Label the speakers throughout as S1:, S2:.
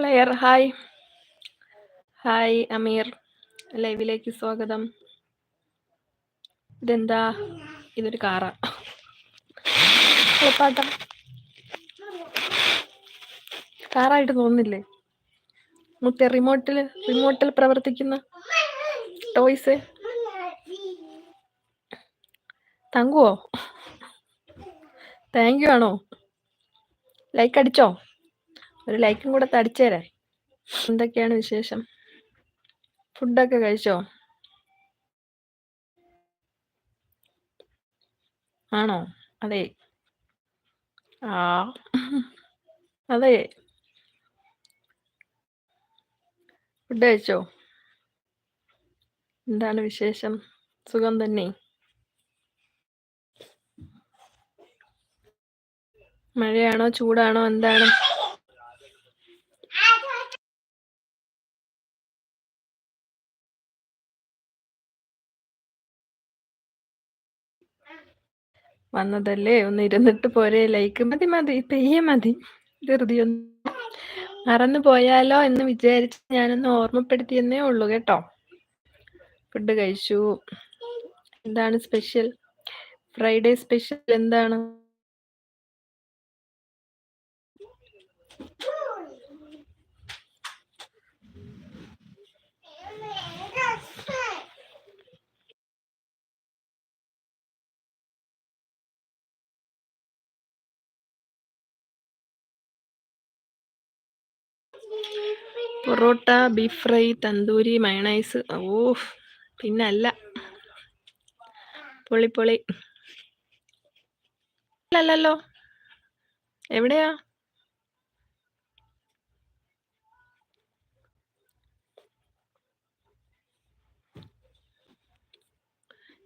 S1: Player. Hi. Hi അമീർ. ലൈവിലേക്ക് സ്വാഗതം. ഇതെന്താ? ഇതൊരു കാറാ. കളിപ്പാട്ടം. കാറായിട്ട് തോന്നില്ലേ മുത്തേ റിമോട്ടിൽ റിമോട്ടിൽ പ്രവർത്തിക്കുന്ന ടോയ്സ് തങ്കുവോ താങ്ക് യു ആണോ? ലൈക്ക് അടിച്ചോ? ഒരു ലൈക്കും കൂടെ തടിച്ചേരാ. എന്തൊക്കെയാണ് വിശേഷം? ഫുഡൊക്കെ കഴിച്ചോ? ആണോ? അതെ. ആ. അതെ. ഫുഡ് കഴിച്ചോ? എന്താണ് വിശേഷം? സുഖം തന്നെ. മഴയാണോ? ചൂടാണോ? എന്താണ്? വന്നതല്ലേ? ഒന്ന് ഇരുന്നിട്ട് പോരെ ലൈക്ക് മതി മതി പെയ്യെ മതി. ധൃതി ഒന്ന്. മറന്നു പോയാലോ എന്ന് വിചാരിച്ച് ഞാനൊന്ന് ഓർമ്മപ്പെടുത്തിയെന്നേ ഉള്ളൂ കേട്ടോ. ഫുഡ് കഴിച്ചു. എന്താണ് സ്പെഷ്യൽ ഫ്രൈഡേ സ്പെഷ്യൽ എന്താണ്? Parotta beef fry tandoori mayonnaise ഓ പിന്നല്ല. പൊളി പൊളി. അല്ലല്ലോ. എവിടെയാ?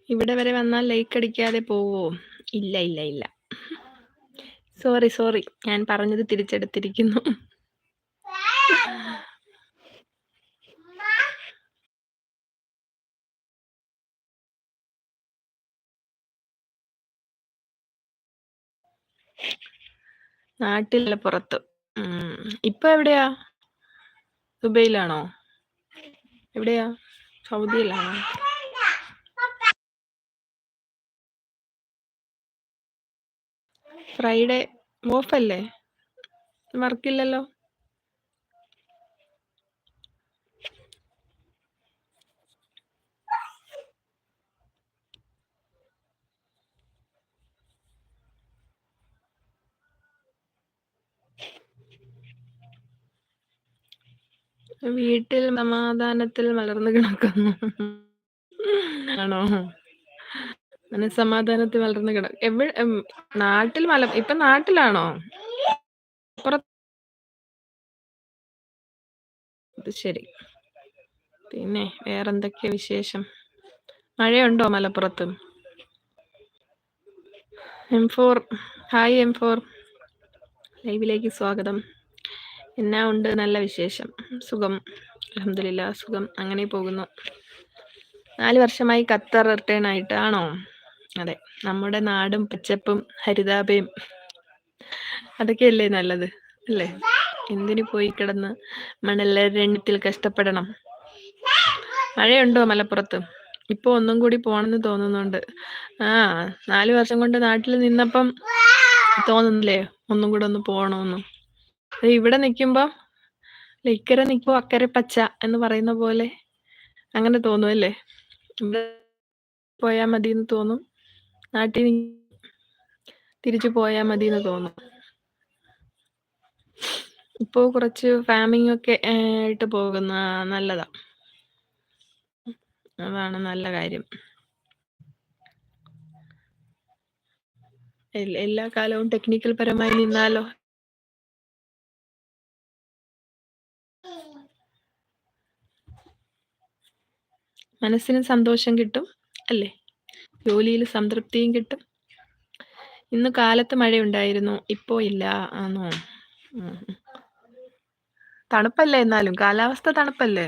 S1: ഇവിടെ വരെ വന്നാൽ ലൈക്ക് അടിക്കാതെ പോവോ? ഇല്ല ഇല്ല ഇല്ല. സോറി സോറി ഞാൻ പറഞ്ഞത് തിരിച്ചെടുത്തിരിക്കുന്നു. നാട്ടിലല്ല പുറത്ത്. ഇപ്പൊ എവിടെയാ? ദുബൈയിലാണോ? എവിടെയാ? സൗദിയിലാണോ? ഫ്രൈഡേ ഓഫല്ലേ? വർക്കില്ലല്ലോ? വീട്ടിൽ സമാധാനത്തിൽ മലർന്നു കിടക്കുന്നു. ആണോ? മനസ്സമാധാനത്തിൽ വളർന്നു കിടക്കും എവിടെ നാട്ടിൽ മല ഇപ്പൊ നാട്ടിലാണോ? ശരി. പിന്നെ വേറെന്തൊക്കെയാ വിശേഷം? മഴയുണ്ടോ മലപ്പുറത്ത്? M four hi M four. ലൈവിലേക്ക് സ്വാഗതം. എന്നാ ഉണ്ട്? നല്ല വിശേഷം. സുഖം. അലഹമില്ല സുഖം. അങ്ങനെ പോകുന്നു. നാല് വർഷമായി ഖത്തർ റിട്ടേൺ ആയിട്ടാണോ? അതെ. നമ്മുടെ നാടും പച്ചപ്പും ഹരിതാപയും അതൊക്കെയല്ലേ നല്ലത് അല്ലേ? എന്തിനു പോയി കിടന്ന് മണലരണ്യത്തിൽ കഷ്ടപ്പെടണം? മഴയുണ്ടോ മലപ്പുറത്ത്? ഇപ്പൊ ഒന്നും കൂടി പോണെന്ന് തോന്നുന്നുണ്ട്. ആ നാല് വർഷം കൊണ്ട് നാട്ടിൽ നിന്നപ്പം തോന്നുന്നില്ലേ? ഒന്നും കൂടെ ഒന്ന് പോകണമെന്ന് ഇവിടെ നിൽക്കുമ്പോ ഇക്കരെ നിൽക്കുമ്പോ അക്കരെ പച്ച എന്ന് പറയുന്ന പോലെ അങ്ങനെ തോന്നുമല്ലേ ഇവിടെ പോയാൽ മതി എന്ന് തോന്നും. നാട്ടിൽ തിരിച്ചു പോയാൽ മതി എന്ന് തോന്നും. ഇപ്പോ കുറച്ച് ഫാമിംഗ് ഒക്കെ ആയിട്ട് പോകുന്ന നല്ലതാ. അതാണ് നല്ല കാര്യം. എല്ലാ കാലവും ടെക്നിക്കൽ പരമായി നിന്നാലോ? മനസ്സിന് സന്തോഷം കിട്ടും അല്ലേ? ജോലിയിൽ സംതൃപ്തിയും കിട്ടും. ഇന്ന് കാലത്ത് മഴയുണ്ടായിരുന്നു ഇപ്പോ ഇല്ല ആണോ തണുപ്പല്ലേ എന്നാലും? കാലാവസ്ഥ തണുപ്പല്ലേ?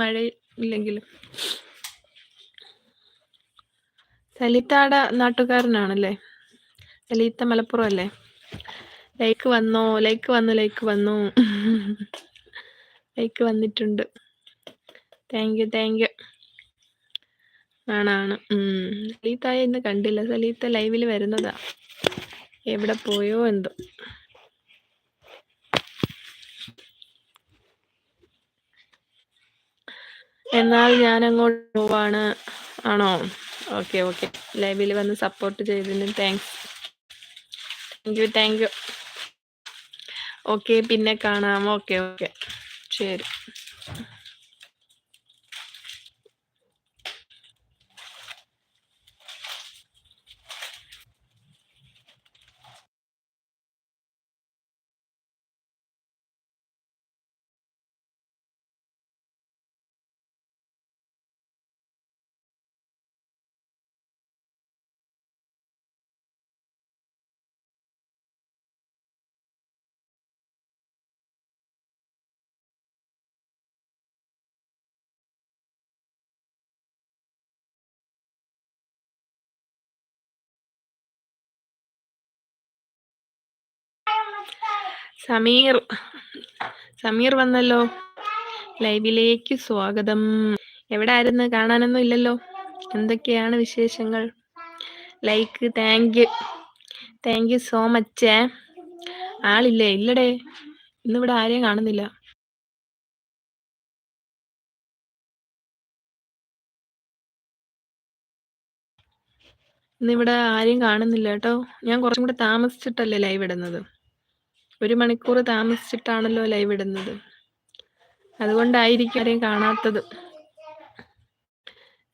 S1: മഴ ഇല്ലെങ്കിലും. സലിത്താട നാട്ടുകാരനാണല്ലേ? സലീത്ത മലപ്പുറം അല്ലേ ലൈക്ക് വന്നോ? ലൈക്ക് വന്നു ലൈക്ക് വന്നു. ലൈക്ക് വന്നിട്ടുണ്ട്. താങ്ക് യു താങ്ക് യു ആണാണ്. സലീത്തായ ഇന്ന് കണ്ടില്ല. സലീത്ത ലൈവിൽ വരുന്നതാ. എവിടെ പോയോ എന്തോ. എന്നാൽ ഞാൻ അങ്ങോട്ട് പോവാണ്. ആണോ? ഓക്കെ ഓക്കെ ലൈവിൽ വന്ന് സപ്പോർട്ട് ചെയ്തതിന് thanks thank you thank you okay പിന്നെ കാണാം. ഓക്കെ ഓക്കെ ശരി. സമീർ സമീർ വന്നല്ലോ. ലൈവിലേക്ക് സ്വാഗതം. എവിടെ ആയിരുന്നു കാണാനൊന്നും ഇല്ലല്ലോ. എന്തൊക്കെയാണ് വിശേഷങ്ങൾ? Like thank you. Thank you so much. ആളില്ലേ? ഇല്ലടേ. ഇന്നിവിടെ ആരെയും കാണുന്നില്ല. ഇന്നിവിടെ ആരെയും കാണുന്നില്ല കേട്ടോ. ഞാൻ കുറച്ചും കൂടെ താമസിച്ചിട്ടല്ലേ ലൈവ് ഇടുന്നത്. ഒരു മണിക്കൂർ താമസിച്ചിട്ടാണല്ലോ ലൈവ് ഇടുന്നത്. അതുകൊണ്ടായിരിക്കും ആരെയും കാണാത്തത്.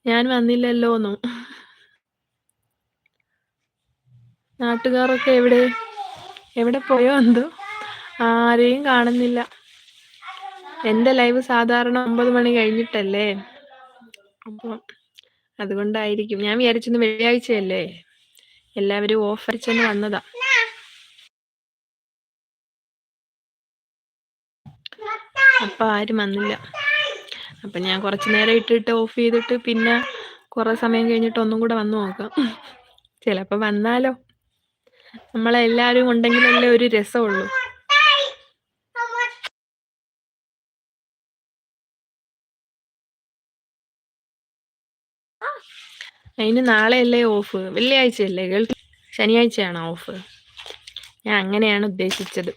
S1: ഞാൻ വന്നില്ലല്ലോ എന്നോ നാട്ടുകാരൊക്കെ എവിടെ? എവിടെ പോയോ എന്തോ? ആരെയും കാണുന്നില്ല. എന്റെ ലൈവ് സാധാരണ ഒമ്പത് മണി കഴിഞ്ഞിട്ടല്ലേ? അപ്പോൾ അതുകൊണ്ടായിരിക്കും. ഞാൻ വിചാരിച്ചെന്ന് വെള്ളിയാഴ്ചയല്ലേ? എല്ലാവരും ഓഫർ ചെന്ന് വന്നതാ. അപ്പൊ ആരും വന്നില്ല. അപ്പൊ ഞാൻ കുറച്ച് നേരം ഇട്ടിട്ട് ഓഫ് ചെയ്തിട്ട് പിന്നെ കുറെ സമയം കഴിഞ്ഞിട്ട് ഒന്നും കൂടെ വന്നു നോക്കാം. ചിലപ്പോൾ വന്നാലോ. നമ്മളെല്ലാരും ഉണ്ടെങ്കിലല്ലേ ഒരു രസമുള്ളൂ അതിന് നാളെയല്ലേ ഓഫ് വെള്ളിയാഴ്ചയല്ലേ? ഗൾഫ് ശനിയാഴ്ചയാണോ ഓഫ് ഞാൻ അങ്ങനെയാണ് ഉദ്ദേശിച്ചത്.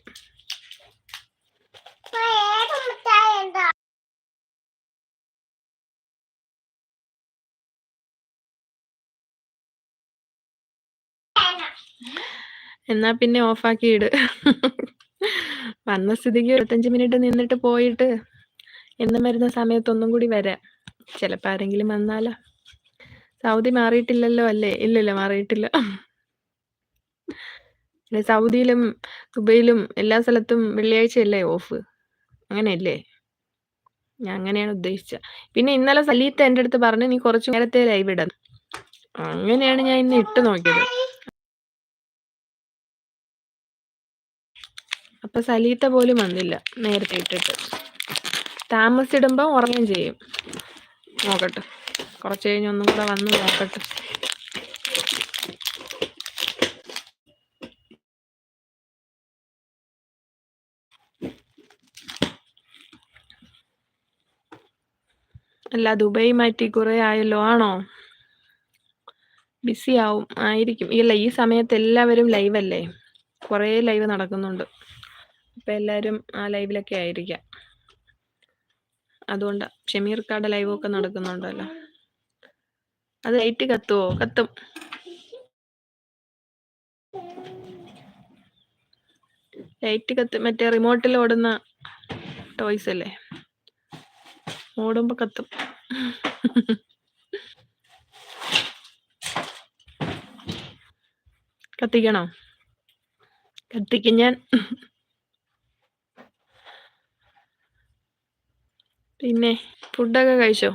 S1: എന്നാ പിന്നെ ഓഫാക്കി ഇട്. വന്ന സ്ഥിതിക്ക് ഇരുപത്തഞ്ച് മിനിറ്റ് നിന്നിട്ട് പോയിട്ട് എന്നും വരുന്ന സമയത്തൊന്നും കൂടി വരാം. ചിലപ്പോൾ ആരെങ്കിലും വന്നാലോ? സൗദി മാറിയിട്ടില്ലല്ലോ അല്ലേ? ഇല്ലല്ലോ മാറിയിട്ടില്ല. സൗദിയിലും ദുബൈയിലും എല്ലാ സ്ഥലത്തും വെള്ളിയാഴ്ചയല്ലേ ഓഫ്? അങ്ങനെയല്ലേ? ഞാൻ അങ്ങനെയാണ് ഉദ്ദേശിച്ചത്. പിന്നെ ഇന്നലെ സലീത്ത് എന്റെ അടുത്ത് പറഞ്ഞു നീ കുറച്ചു നേരത്തെ ലൈവ് ഇടണം അങ്ങനെയാണ് ഞാൻ ഇന്ന് ഇട്ട് നോക്കിയത്. അപ്പൊ സലീത്ത പോലും വന്നില്ല നേരത്തെ ഇട്ടിട്ട്. താമസിടുമ്പോ ഉറങ്ങുകയും ചെയ്യും. നോക്കട്ടെ. കുറച്ച് കഴിഞ്ഞ് ഒന്നും കൂടെ വന്ന് നോക്കട്ടെ. അല്ല ദുബൈ മാറ്റി കുറെ ആയല്ലോ ആണോ? ബിസി ആവും ആയിരിക്കും. ഇല്ല ഈ സമയത്ത് എല്ലാവരും ലൈവ് അല്ലേ കുറേ ലൈവ് നടക്കുന്നുണ്ട്. അപ്പൊ എല്ലാവരും ആ ലൈവിലൊക്കെ ആയിരിക്കാം. അതുകൊണ്ട് ഷമീർ കാർഡ് ലൈവൊക്കെ നടക്കുന്നുണ്ടല്ലോ. അത് ലൈറ്റ് കത്തുവോ? കത്തും. ലൈറ്റ് കത്ത് മറ്റേ റിമോട്ടിൽ ഓടുന്ന ടോയ്സ് അല്ലേ? ഓടുമ്പോ കത്തും. കത്തിക്കണോ? കത്തിക്കും ഞാൻ. പിന്നെ ഫുഡൊക്കെ കഴിച്ചോ?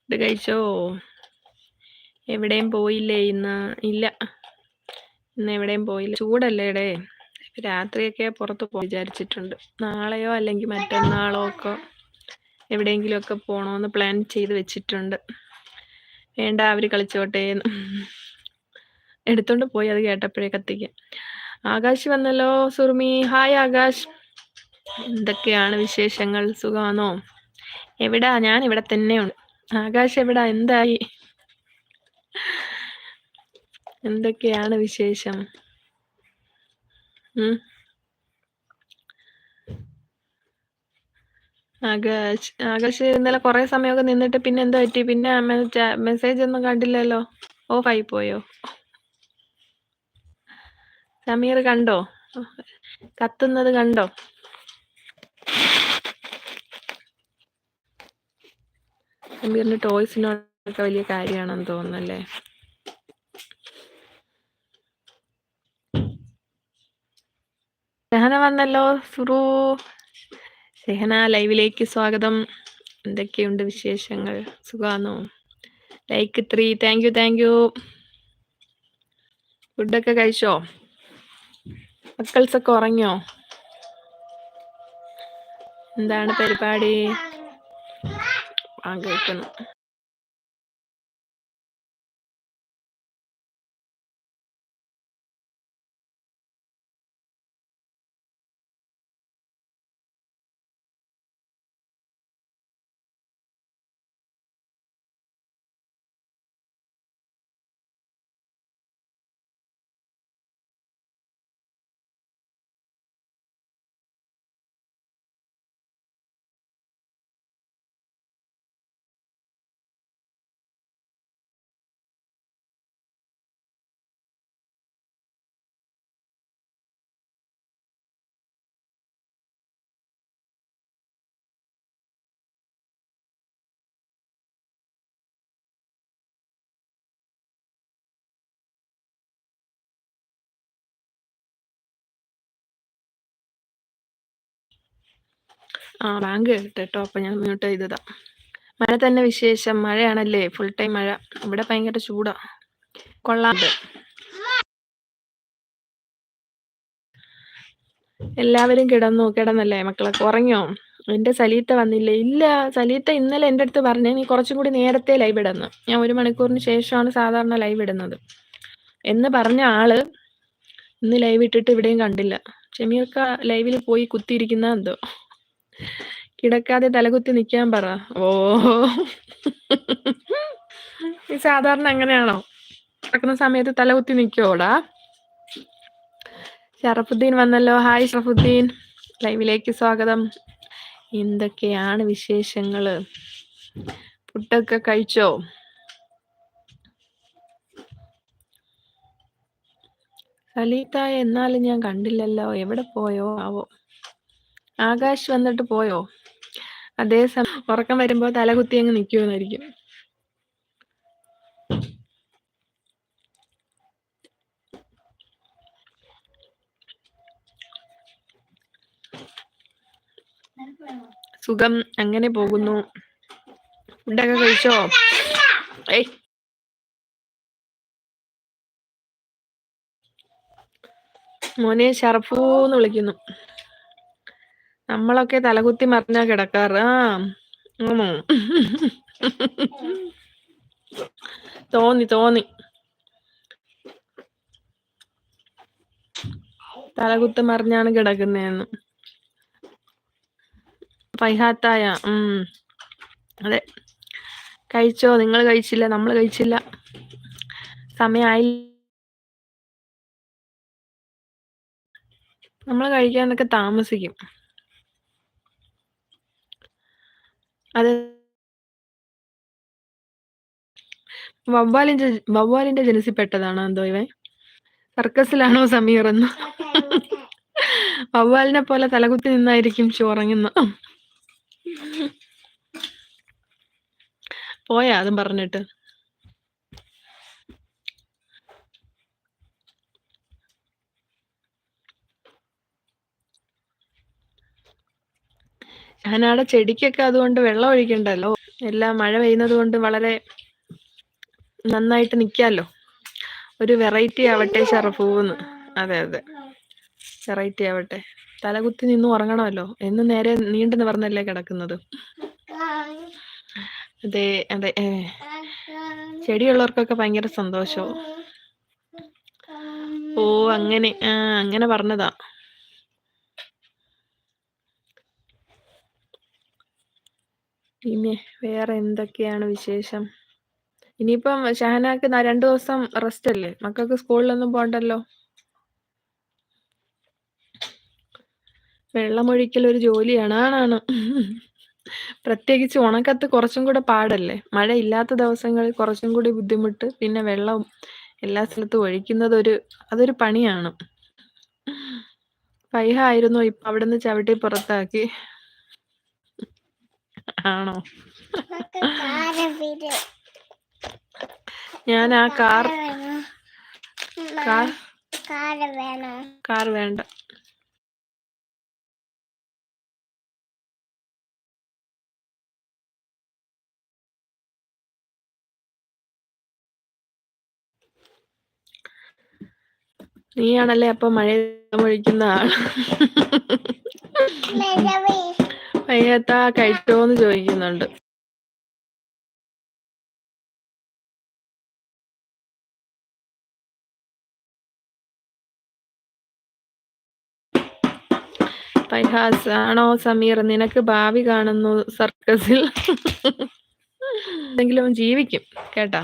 S1: ഫുഡ് കഴിച്ചോ? എവിടെയും പോയില്ലേ ഇന്ന്? ഇല്ല. ഇന്ന് എവിടെയും പോയില്ല. ചൂടല്ലേ ഇടേ രാത്രിയൊക്കെ പുറത്ത് പോയി വിചാരിച്ചിട്ടുണ്ട്. നാളെയോ അല്ലെങ്കിൽ മറ്റന്നാളോ ഒക്കെ എവിടെയെങ്കിലുമൊക്കെ പോകണമെന്ന് പ്ലാൻ ചെയ്ത് വെച്ചിട്ടുണ്ട്. വേണ്ട അവർ കളിച്ചോട്ടെ എടുത്തോണ്ട് പോയി അത് കേട്ടപ്പോഴേ കത്തിക്കാം ആകാശ് വന്നല്ലോ സുർമി ഹായ് ആകാശ്. എന്തൊക്കെയാണ് വിശേഷങ്ങൾ? സുഖമാണോ? എവിടാ? ഞാൻ ഇവിടെ തന്നെയുണ്ട്. ആകാശ് എവിടാ? എന്തായി? എന്തൊക്കെയാണ് വിശേഷം? ആകാശ് ആകാശ് ഇന്നലെ കുറെ സമയമൊക്കെ നിന്നിട്ട് പിന്നെ എന്താ പറ്റി? പിന്നെ മെസ്സേജ് ഒന്നും കണ്ടില്ലല്ലോ? ഓഫ് ആയി പോയോ? സമീർ കണ്ടോ? കത്തുന്നത് കണ്ടോ? സമീറിന് ടോയ്സിനോടൊക്കെ വലിയ കാര്യമാണെന്ന് തോന്നുന്നല്ലേ? ഷെഹന വന്നല്ലോ സുറു. ഷെഹന ലൈവിലേക്ക് സ്വാഗതം. എന്തൊക്കെയുണ്ട് വിശേഷങ്ങൾ? സുഖാണോ like three. Thank you thank you. ഫുഡൊക്കെ കഴിച്ചോ? മക്കൾസൊക്കെ ഉറങ്ങിയോ? എന്താണ് പരിപാടി? ആ ആ ബാങ്ക് കേട്ടോ അപ്പൊ ഞാൻ മ്യൂട്ട് ചെയ്തതാ മഴ തന്നെ വിശേഷം. മഴയാണല്ലേ? ഫുൾ ടൈം മഴ. ഇവിടെ ഭയങ്കര ചൂടാ. കൊള്ളാണ്ട് എല്ലാവരും കിടന്നു കിടന്നല്ലേ? മക്കളൊക്കെ ഉറങ്ങിയോ? എന്റെ സലീത്ത വന്നില്ലേ? ഇല്ല സലീത്ത ഇന്നലെ എന്റെ അടുത്ത് പറഞ്ഞേ നീ കുറച്ചും കൂടി നേരത്തെ ലൈവ് ഇടുന്നു. ഞാൻ ഒരു മണിക്കൂറിന് ശേഷമാണ് സാധാരണ ലൈവ് ഇടുന്നത്. എന്ന് പറഞ്ഞ ആൾ ഇന്ന് ലൈവ് ഇട്ടിട്ട് ഇവിടെയും കണ്ടില്ല. ചെമിയൊക്കെ ലൈവിൽ പോയി കുത്തിയിരിക്കുന്ന എന്തോ. കിടക്കാതെ തലകുത്തി നിൽക്കാൻ പറ. ഓ. ഈ സാധാരണ അങ്ങനെയാണോ? കിടക്കുന്ന സമയത്ത് തലകുത്തി നിക്കോടാ ഷറഫുദ്ദീൻ വന്നല്ലോ. ഹായ് ഷറഫുദ്ദീൻ. ലൈവിലേക്ക് സ്വാഗതം. എന്തൊക്കെയാണ് വിശേഷങ്ങൾ? ഫുഡൊക്കെ കഴിച്ചോ? സലീത്തായ എന്നാലും ഞാൻ കണ്ടില്ലല്ലോ. എവിടെ പോയോ? ആവോ. ആകാശ് വന്നിട്ട് പോയോ? അതേ സമയം ഉറക്കം വരുമ്പോ തലകുത്തി അങ്ങ് നിൽക്കുമെന്നായിരിക്കും സുഖം അങ്ങനെ പോകുന്നു. ഫുഡൊക്കെ കഴിച്ചോ? ഏയ്. മോനെ ഷർഫൂന്ന് വിളിക്കുന്നു. നമ്മളൊക്കെ തലകുത്തി മറിഞ്ഞാ കിടക്കാറ്. ആ തോന്നി തോന്നി. തലകുത്ത് മറിഞ്ഞാണ് കിടക്കുന്നതെന്ന് പൈഹാത്തായ ഉം. അതെ. കഴിച്ചോ? നിങ്ങൾ കഴിച്ചില്ല നമ്മൾ കഴിച്ചില്ല. സമയമായി നമ്മൾ കഴിക്കാനൊക്കെ താമസിക്കും. അത് വവ്വാലിന്റെ വവ്വാലിന്റെ ജനസിൽ പെട്ടതാണോ എന്തോ ഇവൻ? സർക്കസിലാണോ സമീർ എന്ന്? വവ്വാലിനെ പോലെ തലകുത്തി നിന്നായിരിക്കും ചോറങ്ങുന്ന പോയാ അതും പറഞ്ഞിട്ട്. ഞാനാടെ ചെടിക്കൊക്കെ അതുകൊണ്ട് വെള്ളം ഒഴിക്കണ്ടല്ലോ. എല്ലാം മഴ പെയ്യുന്നത് കൊണ്ട് വളരെ നന്നായിട്ട് നിക്കാലോ. ഒരു വെറൈറ്റി ആവട്ടെ ഷറഫൂന്ന് അതെ അതെ. വെറൈറ്റി ആവട്ടെ. തലകുത്തി നിന്ന് ഉറങ്ങണമല്ലോ. എന്ന് നേരെ നീണ്ടു നിവർന്നല്ലേ കിടക്കുന്നത്. അതെ അതെ ചെടിയുള്ളവർക്കൊക്കെ ഭയങ്കര സന്തോഷവും ഓ അങ്ങനെ ആ അങ്ങനെ പറഞ്ഞതാ. പിന്നെ വേറെ എന്തൊക്കെയാണ് വിശേഷം? ഇനിയിപ്പം ഷഹനാക്ക് രണ്ടു ദിവസം റെസ്റ്റ് അല്ലേ? മക്കൾക്ക് സ്കൂളിലൊന്നും പോണ്ടല്ലോ? വെള്ളമൊഴിക്കൽ ഒരു ജോലിയാണ് ആണാണ്. പ്രത്യേകിച്ച് ഉണക്കത്ത് കുറച്ചും കൂടെ പാടല്ലേ? മഴ ഇല്ലാത്ത ദിവസങ്ങളിൽ കുറച്ചും കൂടി ബുദ്ധിമുട്ട് പിന്നെ വെള്ളം എല്ലാ സ്ഥലത്തും ഒഴിക്കുന്നത് ഒരു അതൊരു പണിയാണ്. പൈഹ ആയിരുന്നു ഇപ്പൊ അവിടുന്ന് ചവിട്ടി പുറത്താക്കി. ആണോ? ഞാൻ ആ കാർ കാർ വേണ്ട. നീയാണല്ലേ അപ്പൊ മഴ ഒഴിക്കുന്ന ആൾ വയ്യാത്ത കഴിച്ചോന്ന് ചോദിക്കുന്നുണ്ട്. പരിഹാസ് ആണോ സമീർ? നിനക്ക് ഭാവി കാണുന്നു സർക്കസിൽ. എന്തെങ്കിലും ജീവിക്കും കേട്ടാ.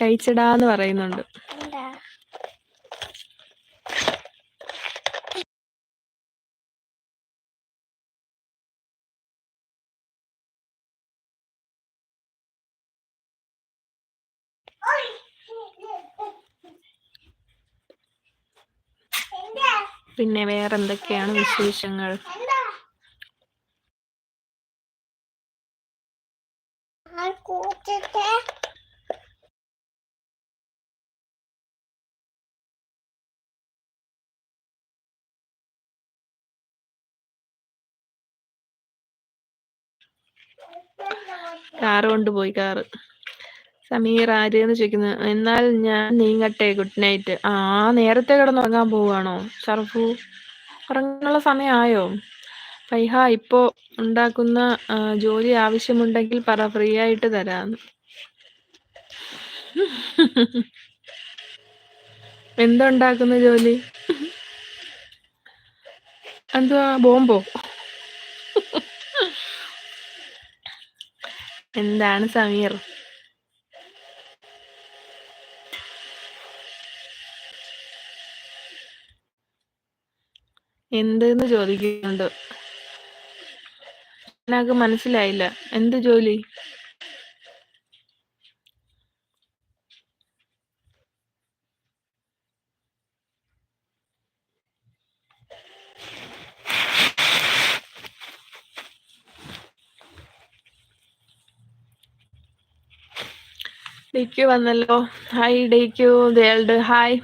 S1: കഴിച്ചടാന്ന് പറയുന്നുണ്ട്. പിന്നെ വേറെ എന്തൊക്കെയാണ് വിശേഷങ്ങൾ? കാറ് കൊണ്ടുപോയി കാറ്. സമീർ ആര്യെന്ന് ചോദിക്കുന്നു എന്നാൽ ഞാൻ നീങ്ങട്ടെ ഗുഡ് നൈറ്റ് ആ നേരത്തെ കിടന്നുറങ്ങാൻ പോവാണോ ഷർഫു ഉറങ്ങാനുള്ള സമയമായോ? ഫൈഹ ഇപ്പോ ഉണ്ടാക്കുന്ന ജോലി ആവശ്യമുണ്ടെങ്കിൽ പറ ഫ്രീ ആയിട്ട് തരാം എന്തുണ്ടാക്കുന്ന ജോലി? എന്തുവാ ബോംബോ? എന്താണ് സമീർ? എന്തെന്ന് ചോദിക്കുന്നുണ്ട്. എനിക്ക് മനസ്സിലായില്ല. എന്ത് ജോലി? ഡേക്യു വന്നല്ലോ. ഹായ് ഡേക്യു ദേൾഡ് ഹായ്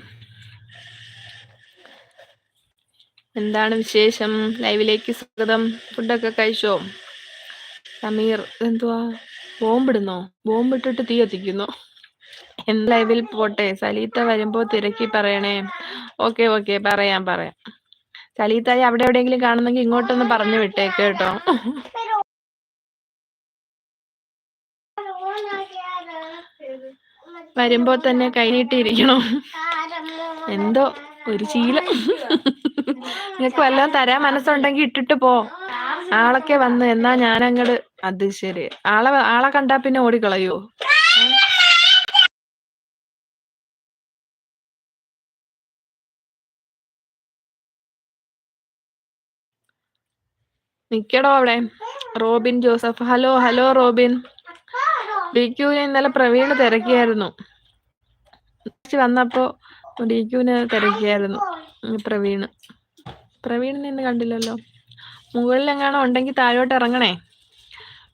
S1: എന്താണ് വിശേഷം? ലൈവിലേക്ക് സ്വാഗതം. ഫുഡൊക്കെ കഴിച്ചോ? സമീർ എന്തുവാ? ബോംബിടുന്നോ? ബോംബിട്ടിട്ട് തീ കത്തിക്കുന്നോ? എന്ത് ലൈവിൽ പോട്ടെ? സലീത്ത വരുമ്പോ തിരക്കി പറയണേ. ഓക്കെ ഓക്കെ പറയാം പറയാം. സലീത്തായി അവിടെ എവിടെയെങ്കിലും കാണുന്നെങ്കിൽ ഇങ്ങോട്ടൊന്ന് പറഞ്ഞു വിട്ടേക്ക് കേട്ടോ. വരുമ്പോ തന്നെ കൈനീട്ടിയിരിക്കണം? എന്തോ ഒരു ശീലം. നിങ്ങക്ക് വല്ലതും തരാൻ മനസ്സുണ്ടെങ്കിൽ ഇട്ടിട്ട് പോ. ആളൊക്കെ വന്ന് എന്നാ ഞാൻ ഞാനങ്ങട് അത് ശരി. ആളെ ആളെ കണ്ടാ പിന്നെ ഓടിക്കളയോ? നിക്കടോ അവിടെ? Robin Joseph. Hello hello Robin. ഡിക്യൂവിനെ ഇന്നലെ പ്രവീണ് തിരക്കിയായിരുന്നു. വന്നപ്പോ ഡിക്യൂവിനെ തിരക്കിയായിരുന്നു. പ്രവീണ്. പ്രവീണിനെ ഇന്ന് കണ്ടില്ലല്ലോ. മുകളിൽ എങ്ങാണോ ഉണ്ടെങ്കിൽ താഴോട്ട് ഇറങ്ങണേ.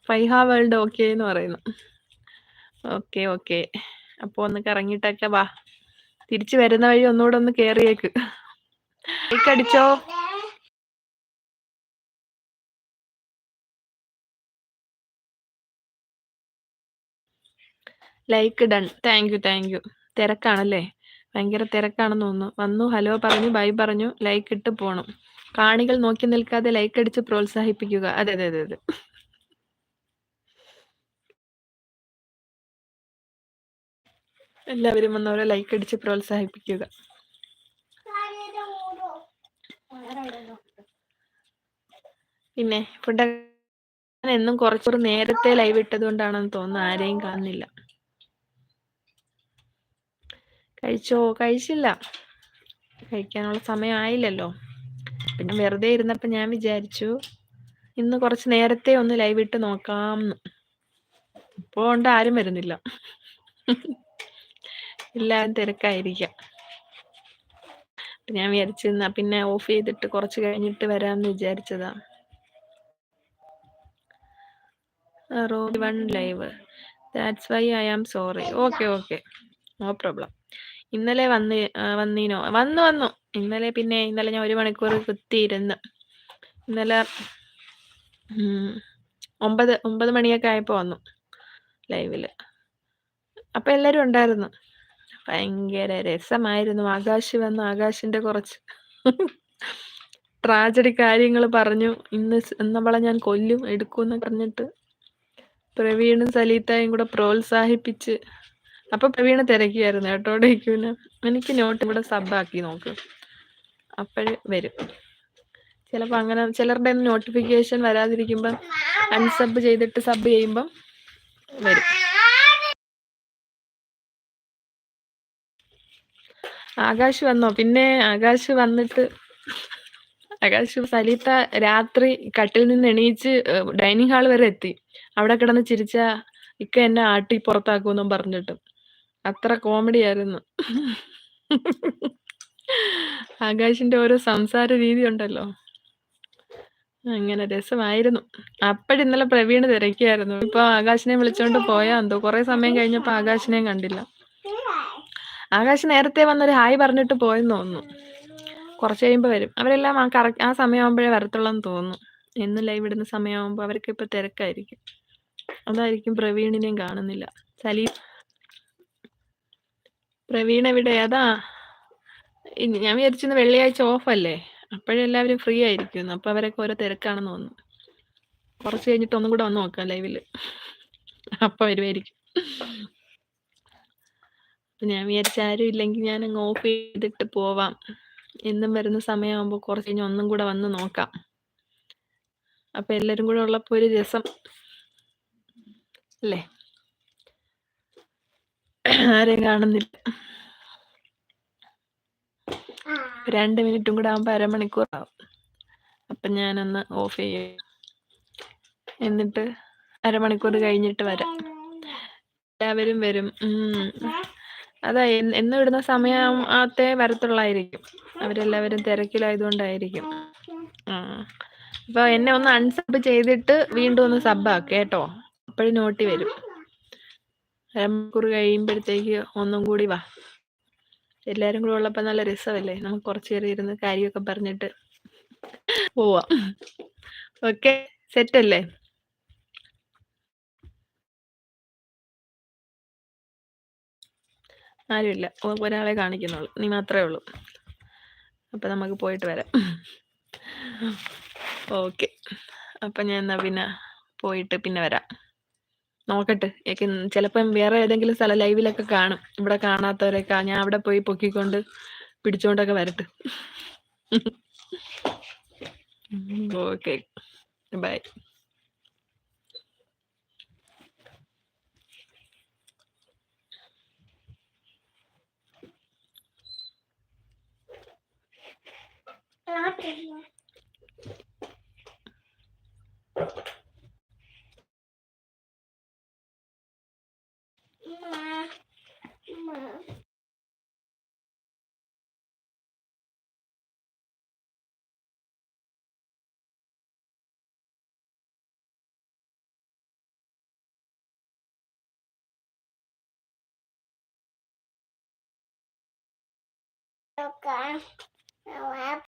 S1: ഫൈഹ വേൾഡ് ഓക്കെ എന്ന് പറയുന്നു. Okay okay. അപ്പൊ ഒന്ന് കറങ്ങിയിട്ടൊക്കെ വാ. തിരിച്ചു വരുന്ന വഴി ഒന്നുകൂടെ ഒന്ന് കേറിയേക്ക്. അടിച്ചോ? Like done thank you thank you തിരക്കാണല്ലേ? ഭയങ്കര തിരക്കാണെന്ന് തോന്നുന്നു. വന്നു ഹലോ പറഞ്ഞു ബൈ പറഞ്ഞു ലൈക്ക് ഇട്ട് പോണം. കാണികൾ നോക്കി നിൽക്കാതെ ലൈക്ക് അടിച്ച് പ്രോത്സാഹിപ്പിക്കുക. അതെ അതെ അതെ അതെ. എല്ലാവരും വന്നവരെ ലൈക്ക് അടിച്ച് പ്രോത്സാഹിപ്പിക്കുക. പിന്നെ ഫുഡ് എന്നും കുറച്ചൊരു നേരത്തെ ലൈവ് ഇട്ടത് കൊണ്ടാണെന്ന് തോന്നുന്നു. ആരെയും കാണുന്നില്ല. കഴിച്ചോ? കഴിച്ചില്ല. കഴിക്കാനുള്ള സമയമായില്ലല്ലോ. പിന്നെ വെറുതെ ഇരുന്നപ്പോൾ ഞാൻ വിചാരിച്ചു ഇന്ന് കുറച്ച് നേരത്തെ ഒന്ന് ലൈവ് ഇട്ട് നോക്കാം ഇപ്പോൾ കൊണ്ട് ആരും വരുന്നില്ല. എല്ലാവരും തിരക്കായിരിക്കാം. ഞാൻ വിചാരിച്ചിരുന്ന പിന്നെ ഓഫ് ചെയ്തിട്ട് കുറച്ച് കഴിഞ്ഞിട്ട് വരാമെന്ന് വിചാരിച്ചതാ. Road one live that's why I am sorry okay okay no problem ഇന്നലെ വന്ന് വന്നീനോ? വന്നു വന്നു. ഇന്നലെ പിന്നെ ഇന്നലെ ഞാൻ ഒരു മണിക്കൂർ കുത്തിയിരുന്ന്. ഇന്നലെ ഒമ്പത് ഒമ്പത് മണിയൊക്കെ ആയപ്പോൾ വന്നു ലൈവിൽ അപ്പം എല്ലാവരും ഉണ്ടായിരുന്നു. ഭയങ്കര രസമായിരുന്നു. ആകാശ് വന്നു ആകാശിന്റെ കുറച്ച് ട്രാജഡി കാര്യങ്ങൾ പറഞ്ഞു. ഇന്ന് നമ്മളെ ഞാൻ കൊല്ലും എടുക്കും എന്ന് പറഞ്ഞിട്ട് പ്രവീണും സലീത്തയും കൂടെ പ്രോത്സാഹിപ്പിച്ച് അപ്പൊ പ്രവീണ തിരക്കിയായിരുന്നു കേട്ടോ എനിക്ക് നോട്ട് ഇവിടെ സബാക്കി നോക്ക്. അപ്പോഴ് വരും. ചിലപ്പോൾ അങ്ങനെ ചിലരുടെ നോട്ടിഫിക്കേഷൻ വരാതിരിക്കുമ്പം അൺസബ് ചെയ്തിട്ട് സബ് ചെയ്യുമ്പം വരും. ആകാശ് വന്നോ? പിന്നെ ആകാശ് വന്നിട്ട് ആകാശ് സലീത്ത രാത്രി കട്ടിൽ നിന്ന് എണീച്ച് ഡൈനിങ് ഹാൾ വരെ എത്തി. അവിടെ കിടന്ന് ചിരിച്ച ഇക്ക എന്നെ ആട്ടി പുറത്താക്കുമെന്നും പറഞ്ഞിട്ട്. അത്ര കോമഡി ആയിരുന്നു. ആകാശിന്റെ ഓരോ സംസാര രീതി ഉണ്ടല്ലോ. അങ്ങനെ രസമായിരുന്നു. അപ്പോഴിന്നലെ പ്രവീണ് തിരക്കിയായിരുന്നു. ഇപ്പൊ ആകാശിനെ വിളിച്ചോണ്ട് പോയാ എന്തോ കുറെ സമയം കഴിഞ്ഞപ്പോ ആകാശിനെയും കണ്ടില്ല. ആകാശ് നേരത്തെ വന്നൊരു ഹായ് പറഞ്ഞിട്ട് പോയെന്ന് തോന്നുന്നു. കുറച്ച് കഴിയുമ്പോൾ വരും. അവരെല്ലാം ആ കറക്റ്റ് ആ സമയമാകുമ്പോഴേ വരത്തുള്ളെന്ന് തോന്നുന്നു. എന്ന് ലൈവ് ഇടുന്ന സമയമാകുമ്പോൾ അവർക്ക് ഇപ്പൊ തിരക്കായിരിക്കും. അതായിരിക്കും പ്രവീണിനെയും കാണുന്നില്ല. സലീം പ്രവീൺ എവിടെ? അതാ. ഞാൻ വിചാരിച്ചിരുന്നു വെള്ളിയാഴ്ച ഓഫ് അല്ലേ? അപ്പോഴെല്ലാവരും ഫ്രീ ആയിരിക്കും അപ്പൊ അവരൊക്കെ ഓരോ തിരക്കാണെന്ന് തോന്നുന്നു. കുറച്ച് കഴിഞ്ഞിട്ട് ഒന്നും കൂടെ വന്ന് നോക്കാം ലൈവിൽ അപ്പൊ വരുമായിരിക്കും ഞാൻ വിചാരിച്ച ആരും ഇല്ലെങ്കിൽ ഞാൻ അങ്ങ് ഓഫ് ചെയ്തിട്ട് പോവാം. എന്നും വരുന്ന സമയമാകുമ്പോൾ കുറച്ച് കഴിഞ്ഞ് ഒന്നും കൂടെ വന്ന് നോക്കാം. അപ്പൊ എല്ലാരും കൂടെ ഉള്ളപ്പോ ഒരു രസം. അല്ലേ? ആരെയും കാണുന്നില്ല. രണ്ട് മിനിറ്റും കൂടെ ആകുമ്പോൾ അരമണിക്കൂർ ആവും അപ്പം ഞാനൊന്ന് ഓഫ് ചെയ്യും. എന്നിട്ട് അരമണിക്കൂർ കഴിഞ്ഞിട്ട് വരാം. എല്ലാവരും വരും. അതാ എന്നും ഇടുന്ന സമയത്തെ വരത്തുള്ളായിരിക്കും. അവരെല്ലാവരും തിരക്കിലായതുകൊണ്ടായിരിക്കും. ആ. അപ്പൊ എന്നെ ഒന്ന് അൺസബ് ചെയ്തിട്ട് വീണ്ടും ഒന്ന് സബ് ആക്ക് കേട്ടോ. അപ്പോഴും നോട്ടി വരും. അരമണിക്കൂർ കഴിയുമ്പോഴത്തേക്ക് ഒന്നും കൂടി വാ. എല്ലാരും കൂടെ ഉള്ളപ്പോ നല്ല രസമല്ലേ? നമുക്ക് കുറച്ചു നേരം ഇരുന്ന് കാര്യമൊക്കെ പറഞ്ഞിട്ട് പോവാം. ഓക്കെ സെറ്റ് അല്ലേ ആരുമില്ല ഒരാളെ കാണിക്കുന്നുള്ളൂ. നീ മാത്രമേ ഉള്ളൂ. അപ്പം നമുക്ക് പോയിട്ട് വരാം. ഓക്കെ. അപ്പം ഞാൻ എന്നാൽ പിന്നെ പോയിട്ട് പിന്നെ വരാം. നോക്കട്ടെ. ചിലപ്പം വേറെ ഏതെങ്കിലും സ്ഥലം ലൈവിലൊക്കെ കാണും. ഇവിടെ കാണാത്തവരൊക്കെ ഞാൻ അവിടെ പോയി പൊക്കിക്കൊണ്ട് പിടിച്ചോണ്ടൊക്കെ വരട്ടെ. Okay. Bye. uma, uma. Jogar, não é